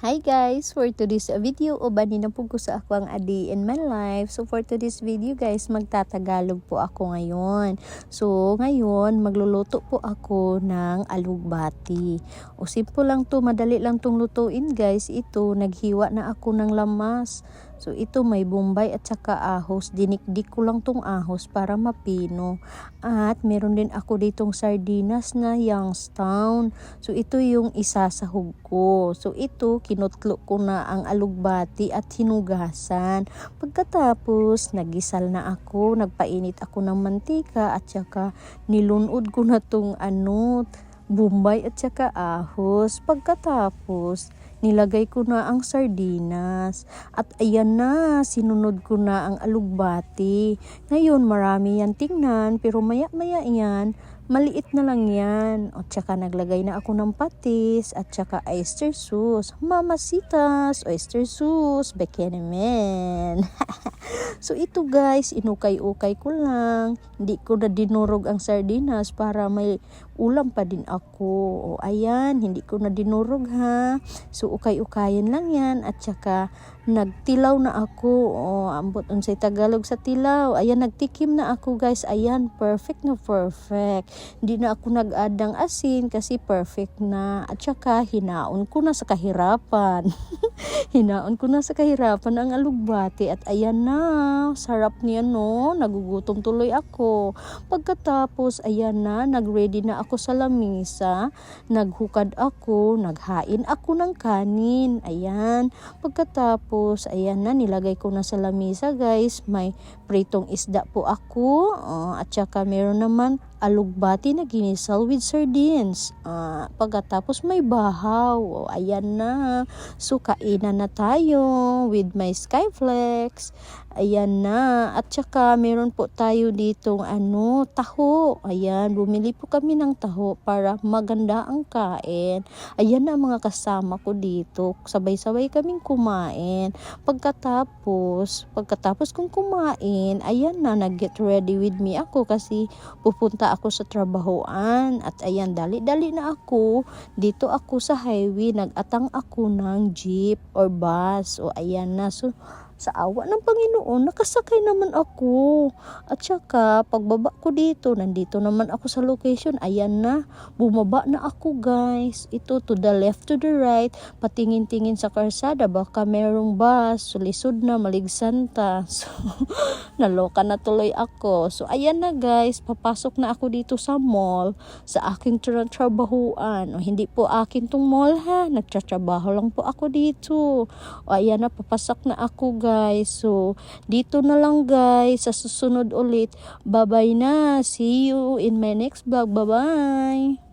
Hi guys! For today's video, ubani na po ko sa ako ang adi in my life. So for today's video guys, magtatagalog po ako ngayon. So ngayon, magluluto po ako ng alugbati. O simple lang to, madali lang tong lutuin guys. Ito, naghiwa na ako ng lamas. So ito may bombay at saka ahos. Dinikdik ko lang tong ahos para mapino. At meron din ako ditong sardinas na Youngstown. So ito yung isasahog ko. So ito, kinutlo ko na ang alugbati at hinugasan. Pagkatapos, nagisal na ako, nagpainit ako ng mantika at saka nilunod ko na tong ano, bumbay at saka ahos. Pagkatapos, nilagay ko na ang sardinas. At ayan na, sinunod ko na ang alugbati. Ngayon, marami yan tingnan, pero maya-maya yan, maliit na lang yan. At saka naglagay na ako ng patis at saka oyster sauce. Mamasitas, oyster sauce, bekenemen. so ito guys, inukay-ukay ko lang. Hindi ko na dinurog ang sardinas para may ulam pa din ako. O ayan, hindi ko na dinurog ha. So ukay-ukayan lang yan at saka nagtilaw na ako. O ambot unsay Tagalog sa tilaw. Ayan, nagtikim na ako guys. Ayan, perfect na perfect. Hindi na ako nag-adang asin kasi perfect na. At saka hinaon ko na sa kahirapan. hinaon ko na sa kahirapan ang alugbati. At ayan na, sarap niya no. Nagugutom tuloy ako. Pagkatapos, ayan na, nag-ready na ako sa lamisa. Naghukad ako, naghain ako ng kanin. Ayan. Pagkatapos, ayan na, nilagay ko na sa lamisa guys. May pritong isda po ako. Uh, at saka meron naman alugbati na ginisal with sardines. Uh, pagkatapos may bahaw. O, ayan na. So, kainan na tayo with my Skyflex. Ayan na. At saka meron po tayo ditong ano, taho. Ayan, bumili po kami ng taho para maganda ang kain. Ayan na mga kasama ko dito. Sabay-sabay kaming kumain. Pagkatapos, pagkatapos kong kumain, ayan na, nag-get ready with me ako kasi pupunta ako sa trabahoan. At ayan, dali-dali na ako. Dito ako sa highway, nag-atang ako ng jeep or bus. O ayan na. So, sa awa ng Panginoon, nakasakay naman ako. At saka, pagbaba ko dito, nandito naman ako sa location, ayan na, bumaba na ako guys. Ito, to the left, to the right, patingin-tingin sa karsada, baka merong bus, sulisod na, maligsanta. So, naloka na tuloy ako. So, ayan na guys, papasok na ako dito sa mall, sa aking tra- trabahuan. O, hindi po akin tong mall ha, nagtatrabaho lang po ako dito. O, ayan na, papasok na ako guys guys. So, dito na lang guys. Sa susunod ulit. Bye-bye na. See you in my next vlog. Bye-bye.